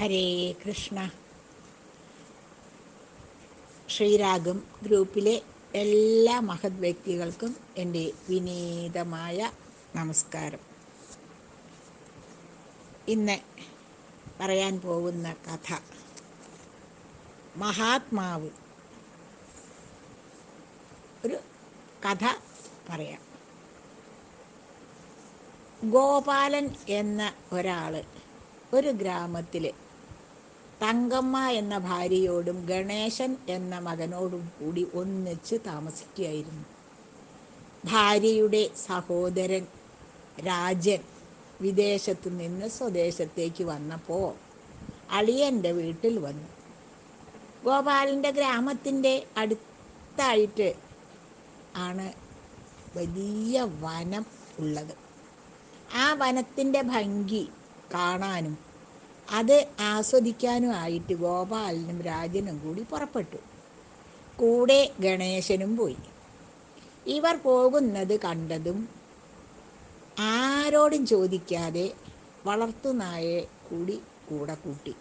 ഹരേ കൃഷ്ണ. ശ്രീരാഗം ഗ്രൂപ്പിലെ എല്ലാ മഹത് വ്യക്തികൾക്കും എന്റെ വിനീതമായ നമസ്കാരം. ഇന്ന് പറയാൻ പോകുന്ന കഥ മഹാത്മാവ്. ഒരു കഥ പറയാം. ഗോപാലൻ എന്ന ഒരാൾ ഒരു ഗ്രാമത്തിൽ തങ്കമ്മ എന്ന ഭാര്യയോടും ഗണേശൻ എന്ന മകനോടും കൂടി ഒന്നിച്ച് താമസിക്കുകയായിരുന്നു. ഭാര്യയുടെ സഹോദരൻ രാജൻ വിദേശത്തു നിന്ന് സ്വദേശത്തേക്ക് വന്നപ്പോൾ അളിയന്റെ വീട്ടിൽ വന്നു. ഗോപാലിന്റെ ഗ്രാമത്തിന്റെ അടുത്തായിട്ട് ആണ് വലിയ വനം ഉള്ളത്. ആ വനത്തിന്റെ ഭംഗി കാണാനും അത് ആസ്വദിക്കാനുമായിട്ട് ഗോപാലനും രാജനും കൂടി പുറപ്പെട്ടു. കൂടെ ഗണേശനും പോയി. ഇവർ പോകുന്നത് കണ്ടതും ആരോടും ചോദിക്കാതെ വളർത്തുനായെ കൂടി കൂടെ കൂട്ടി.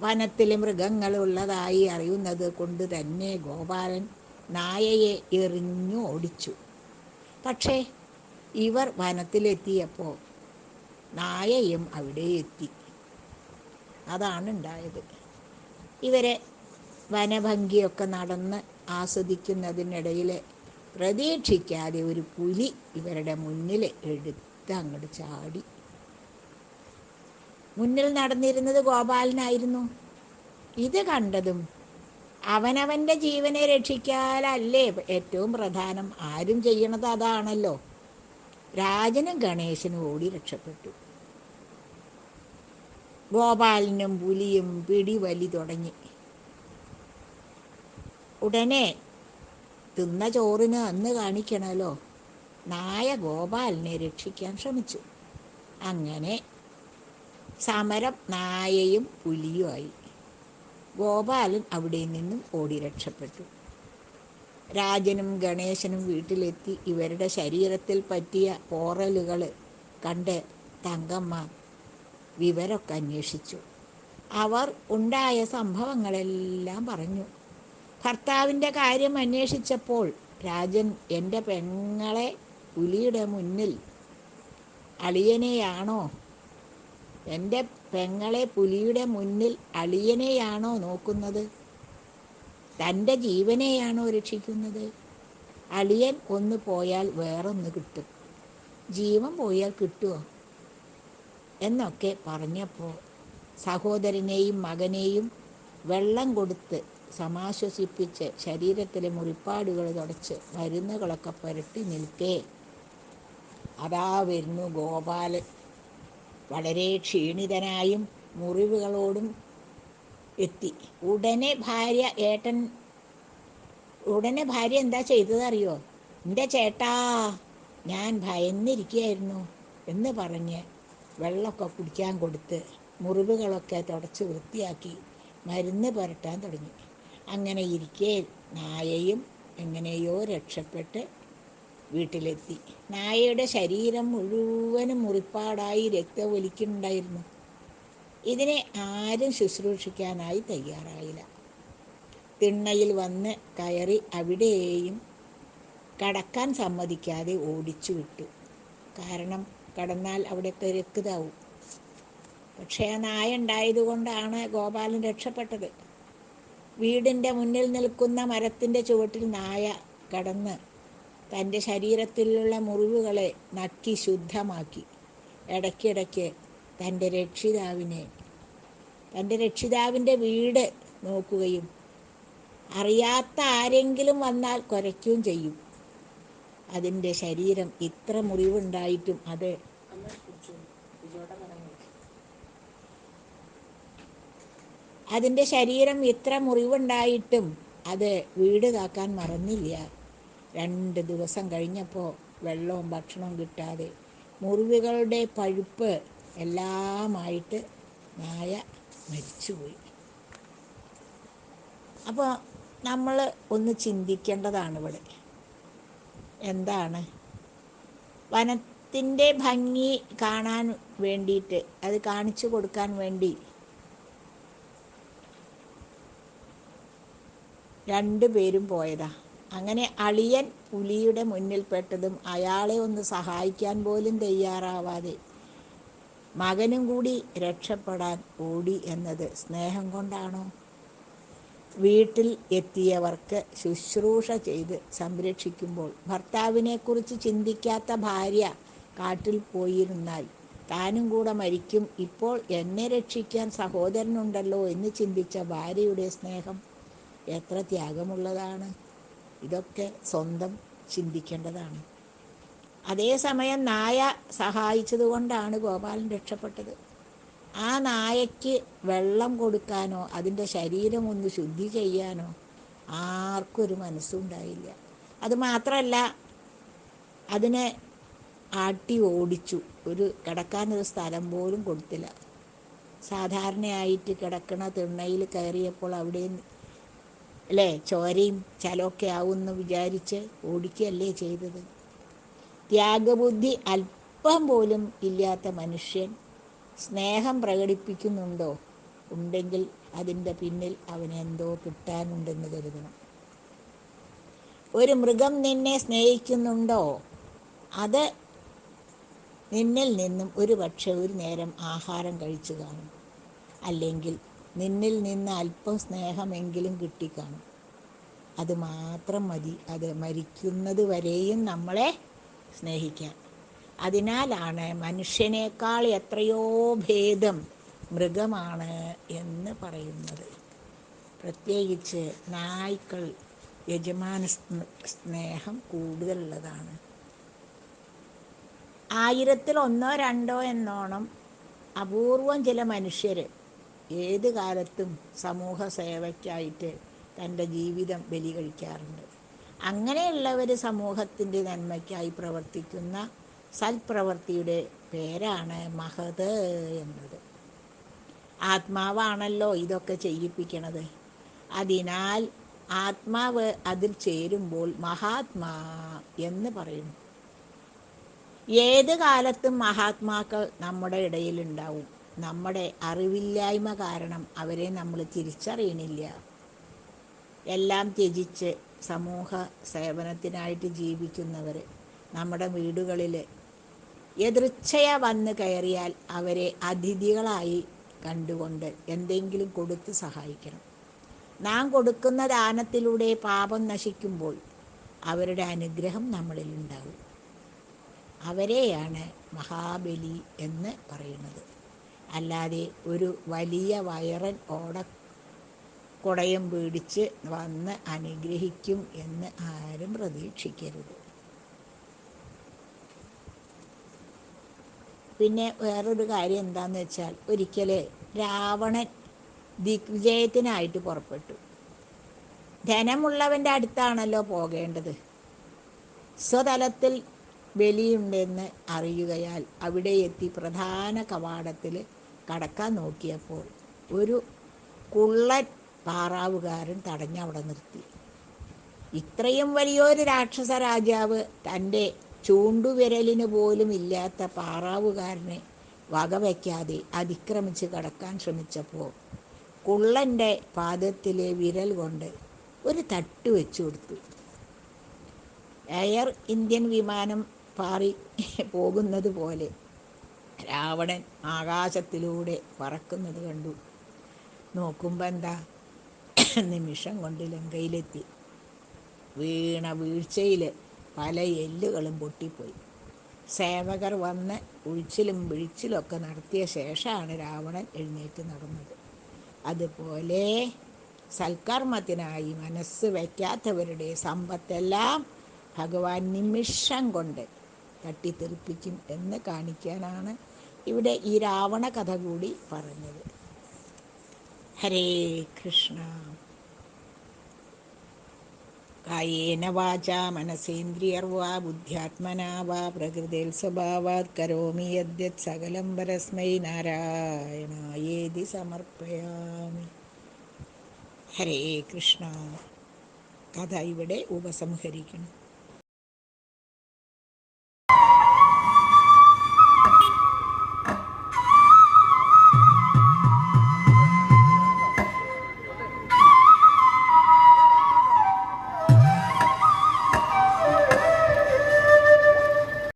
വനത്തിൽ മൃഗങ്ങളുള്ളതായി അറിയുന്നത് കൊണ്ട് തന്നെ ഗോപാലൻ നായയെ എറിഞ്ഞു ഓടിച്ചു. പക്ഷേ ഇവർ വനത്തിലെത്തിയപ്പോൾ നായയും അവിടെ എത്തി. അതാണ് ഉണ്ടായത്. ഇവരെ വനഭംഗിയൊക്കെ നടന്ന് ആസ്വദിക്കുന്നതിനിടയിൽ പ്രതീക്ഷിക്കാതെ ഒരു പുലി ഇവരുടെ മുന്നിൽ എടുത്ത് അങ്ങോട്ട് ചാടി. മുന്നിൽ നടന്നിരുന്നത് ഗോപാലനായിരുന്നു. ഇത് കണ്ടതും അവനവന്റെ ജീവനെ രക്ഷിക്കാനല്ലേ ഏറ്റവും പ്രധാനം. ആരും ചെയ്യണത് അതാണല്ലോ. രാജനും ഗണേശനും ഓടി രക്ഷപ്പെട്ടു. ഗോപാലനും പുലിയും പിടിവലി തുടങ്ങി. ഉടനെ തിന്ന ചോറിന് അന്ന് കാണിക്കണമല്ലോ നായ ഗോപാലിനെ രക്ഷിക്കാൻ ശ്രമിച്ചു. അങ്ങനെ സമരം നായയും പുലിയുമായി ഗോപാലൻ അവിടെ നിന്നും ഓടി രക്ഷപ്പെട്ടു. രാജനും ഗണേശനും വീട്ടിലെത്തി ഇവരുടെ ശരീരത്തിൽ പറ്റിയ പോറലുകൾ കണ്ട് തങ്കമ്മ വിവരമൊക്കെ അന്വേഷിച്ചു. അവർ ഉണ്ടായ സംഭവങ്ങളെല്ലാം പറഞ്ഞു. ഭർത്താവിന്റെ കാര്യം അന്വേഷിച്ചപ്പോൾ രാജൻ എന്റെ പെങ്ങളെ പുലിയുടെ മുന്നിൽ അളിയനെയാണോ? എന്റെ പെങ്ങളെ പുലിയുടെ മുന്നിൽ അളിയനെയാണോ നോക്കുന്നത്? തന്റെ ജീവനെയാണോ രക്ഷിക്കുന്നത്? അളിയൻ ഒന്ന് പോയാൽ വേറൊന്ന് കിട്ടും. ജീവൻ പോയാൽ കിട്ടുമോ എന്നൊക്കെ പറഞ്ഞപ്പോൾ സഹോദരനെയും മകനെയും വെള്ളം കൊടുത്ത് സമാശ്വസിപ്പിച്ച് ശരീരത്തിലെ മുറിപ്പാടുകൾ തുടച്ച് മരുന്നുകളൊക്കെ പുരട്ടി നിൽക്കേ. അതാ വരുന്നു ഗോപാലൻ. വളരെ ക്ഷീണിതനായും മുറിവുകളോടും എത്തി. ഉടനെ ഭാര്യ ഏട്ടൻ ഉടനെ ഭാര്യ എന്താ ചെയ്തതറിയോ? എന്റെ ചേട്ടാ ഞാൻ ഭയന്നിരിക്കുകയായിരുന്നു എന്ന് പറഞ്ഞ് വെള്ളമൊക്കെ കുടിക്കാൻ കൊടുത്ത് മുറിവുകളൊക്കെ തുടച്ച് വൃത്തിയാക്കി മരുന്ന് പുരട്ടാൻ തുടങ്ങി. അങ്ങനെ ഇരിക്കെ നായയും എങ്ങനെയോ രക്ഷപ്പെട്ട് വീട്ടിലെത്തി. നായയുടെ ശരീരം മുഴുവനും മുറിപ്പാടായി രക്തമൊലിക്കുന്നുണ്ടായിരുന്നു ഇതിനെ ആരും ശുശ്രൂഷിക്കാനായി തയ്യാറായില്ല. തിണ്ണയിൽ വന്ന് കയറി അവിടെയും കടക്കാൻ സമ്മതിക്കാതെ ഓടിച്ചു വിട്ടു. കാരണം കടന്നാൽ അവിടെ തിരക്കുതാവും. പക്ഷേ ആ നായ ഉണ്ടായതുകൊണ്ടാണ് ഗോപാലൻ രക്ഷപ്പെട്ടത്. വീടിന്റെ മുന്നിൽ നിൽക്കുന്ന മരത്തിന്റെ ചുവട്ടിൽ നായ കടന്ന് തന്റെ ശരീരത്തിലുള്ള മുറിവുകളെ നക്കി ശുദ്ധമാക്കി. ഇടയ്ക്കിടയ്ക്ക് തന്റെ രക്ഷിതാവിനെ തന്റെ രക്ഷിതാവിന്റെ വീട് നോക്കുകയും അറിയാത്ത ആരെങ്കിലും വന്നാൽ കുരയ്ക്കുകയും ചെയ്യും. അതിന്റെ ശരീരം ഇത്ര മുറിവുണ്ടായിട്ടും അത് അതിന്റെ ശരീരം ഇത്ര മുറിവുണ്ടായിട്ടും അത് വീട് കാക്കാൻ മറന്നില്ല. രണ്ട് ദിവസം കഴിഞ്ഞപ്പോൾ വെള്ളവും ഭക്ഷണവും കിട്ടാതെ മുറിവുകളുടെ പഴുപ്പ് എല്ലാമായിട്ട് നായ മരിച്ചുപോയി. അപ്പോൾ നമ്മൾ ഒന്ന് ചിന്തിക്കേണ്ടതാണ് ഇവിടെ എന്താണ്? വനത്തിന്റെ ഭംഗി കാണാൻ വേണ്ടിയിട്ട് അത് കാണിച്ചു കൊടുക്കാൻ വേണ്ടി രണ്ടു പേരും പോയതാ. അങ്ങനെ അളിയൻ പുലിയുടെ മുന്നിൽപ്പെട്ടതും അയാളെ ഒന്ന് സഹായിക്കാൻ പോലും തയ്യാറാവാതെ മകനും കൂടി രക്ഷപ്പെടാൻ ഓടി എന്നത് സ്നേഹം കൊണ്ടാണോ? വീട്ടിൽ എത്തിയവർക്ക് ശുശ്രൂഷ ചെയ്ത് സംരക്ഷിക്കുമ്പോൾ ഭർത്താവിനെക്കുറിച്ച് ചിന്തിക്കാത്ത ഭാര്യ കാട്ടിൽ പോയിരുന്നാൽ താനും കൂടെ മരിക്കും. ഇപ്പോൾ എന്നെ രക്ഷിക്കാൻ സഹോദരനുണ്ടല്ലോ എന്ന് ചിന്തിച്ച ഭാര്യയുടെ സ്നേഹം എത്ര ത്യാഗമുള്ളതാണ്. ഇതൊക്കെ സ്വന്തം ചിന്തിക്കേണ്ടതാണ്. അതേസമയം നായ സഹായിച്ചതുകൊണ്ടാണ് ഗോപാലൻ രക്ഷപ്പെട്ടത്. ആ നായയ്ക്ക് വെള്ളം കൊടുക്കാനോ അതിന്റെ ശരീരം ഒന്ന് ശുദ്ധി ചെയ്യാനോ ആർക്കും ഒരു മനസ്സുണ്ടായില്ല. അത് മാത്രമല്ല അതിനെ ആട്ടി ഓടിച്ചു. ഒരു കിടക്കാനൊരു സ്ഥലം പോലും കൊടുത്തില്ല. സാധാരണയായിട്ട് കിടക്കണ തിണ്ണയിൽ കയറിയപ്പോൾ അവിടെ അല്ലേ ചോരയും ചലമൊക്കെ ആവുമെന്ന് വിചാരിച്ച് ഓടിക്കുകയല്ലേ ചെയ്തത്. ത്യാഗബുദ്ധി അല്പം പോലും ഇല്ലാത്ത മനുഷ്യൻ സ്നേഹം പ്രകടിപ്പിക്കുന്നുണ്ടോ? ഉണ്ടെങ്കിൽ അതിന്റെ പിന്നിൽ അവനെന്തോ കിട്ടാനുണ്ടെന്ന് കരുതണം. ഒരു മൃഗം നിന്നെ സ്നേഹിക്കുന്നുണ്ടോ? അത് നിന്നിൽ നിന്നും ഒരു പക്ഷെ ഒരു നേരം ആഹാരം കഴിച്ചു കാണും. അല്ലെങ്കിൽ നിന്നിൽ നിന്ന് അല്പം സ്നേഹമെങ്കിലും കിട്ടിക്കാണും. അത് മാത്രം മതി. അത് മരിക്കുന്നത് വരെയും നമ്മളെ സ്നേഹിക്കാൻ. അതിനാലാണ് മനുഷ്യനേക്കാൾ എത്രയോ ഭേദം മൃഗമാണ് എന്ന് പറയുന്നത്. പ്രത്യേകിച്ച് നായ്ക്കൾ യജമാന സ്നേഹം കൂടുതലുള്ളതാണ്. ആയിരത്തിൽ ഒന്നോ രണ്ടോ എന്നോണം അപൂർവം ചില മനുഷ്യർ ഏത് കാലത്തും സമൂഹ സേവയ്ക്കായിട്ട് തന്റെ ജീവിതം ബലി കഴിക്കാറുണ്ട് അങ്ങനെയുള്ളവർ സമൂഹത്തിന്റെ നന്മയ്ക്കായി പ്രവർത്തിക്കുന്ന സൽപ്രവർത്തിയുടെ പേരാണ് മഹത് എന്നത്. ആത്മാവാണല്ലോ ഇതൊക്കെ ചെയ്യിപ്പിക്കണത്. അതിനാൽ ആത്മാവ് അതിൽ ചേരുമ്പോൾ മഹാത്മാ എന്ന് പറയുന്നു. ഏത് കാലത്തും മഹാത്മാക്കൾ നമ്മുടെ ഇടയിലുണ്ടാവും. നമ്മുടെ അറിവില്ലായ്മ കാരണം അവരെ നമ്മൾ തിരിച്ചറിയണില്ല. എല്ലാം ത്യജിച്ച് സമൂഹ സേവനത്തിനായിട്ട് ജീവിക്കുന്നവർ നമ്മുടെ വീടുകളിൽ എതിർച്ചയ വന്ന് കയറിയാൽ അവരെ അതിഥികളായി കണ്ടുകൊണ്ട് എന്തെങ്കിലും കൊടുത്ത് സഹായിക്കണം. നാം കൊടുക്കുന്ന ദാനത്തിലൂടെ പാപം നശിക്കുമ്പോൾ അവരുടെ അനുഗ്രഹം നമ്മളിൽ ഉണ്ടാവും അവരെയാണ് മഹാബലി എന്ന് പറയുന്നത്. അല്ലാതെ ഒരു വലിയ വയറൻ ഓട കുടയം പിടിച്ച് വന്ന് അനുഗ്രഹിക്കും എന്ന് ആരും പ്രതീക്ഷിക്കരുത്. പിന്നെ വേറൊരു കാര്യം എന്താന്ന് വെച്ചാൽ ഒരിക്കൽ രാവണൻ ദിഗ്വിജയത്തിനായിട്ട് പുറപ്പെട്ടു. ധനമുള്ളവന്റെ അടുത്താണല്ലോ പോകേണ്ടത്. സ്വതലത്തിൽ ബലിയുണ്ടെന്ന് അറിയുകയാൽ അവിടെ എത്തി പ്രധാന കവാടത്തിൽ കടക്കാൻ നോക്കിയപ്പോൾ ഒരു കുള്ളൻ പാറാവുകാരൻ തടഞ്ഞവിടെ നിർത്തി. ഇത്രയും വലിയൊരു രാക്ഷസ രാജാവ് തന്റെ ചൂണ്ടുവിരലിന് പോലും ഇല്ലാത്ത പാറാവുകാരനെ വകവയ്ക്കാതെ അതിക്രമിച്ച് കടക്കാൻ ശ്രമിച്ചപ്പോൾ കുള്ളന്റെ പാദത്തിലെ വിരൽ കൊണ്ട് ഒരു തട്ട് വെച്ചു കൊടുത്തു. എയർ ഇന്ത്യൻ വിമാനം പാറി പോകുന്നത് പോലെ രാവണൻ ആകാശത്തിലൂടെ പറക്കുന്നത് കണ്ടു. നോക്കുമ്പോൾ എന്താ? നിമിഷം കൊണ്ട് ലങ്കയിലെത്തി. വീണ വീഴ്ചയിൽ പല എല്ലുകളും പൊട്ടിപ്പോയി. സേവകർ വന്ന് ഉഴിച്ചിലും വിഴിച്ചിലൊക്കെ നടത്തിയ ശേഷമാണ് രാവണൻ എഴുന്നേറ്റ് നടന്നത്. അതുപോലെ സൽക്കർമ്മത്തിനായി മനസ്സ് വയ്ക്കാത്തവരുടെ സമ്പത്തെല്ലാം ഭഗവാൻ നിമിഷം കൊണ്ട് തട്ടിത്തെറിപ്പിക്കും എന്ന് കാണിക്കാനാണ് ഇവിടെ ഈ രാവണ കഥ കൂടി പറഞ്ഞത്. ഹരേ കൃഷ്ണ കായേന വാച മനസേന്ദ്രിയർവാ ബുദ്ധ്യാത്മനാ വാ പ്രകൃതിൽ സ്വഭാവാത് കരോമി യദ്യത് സകലം പരസ്മൈ നാരായണായേതി സമർപ്പയാമി ഹരേ കൃഷ്ണ കഥ ഇവിടെ ഉപസംഹരിക്കണം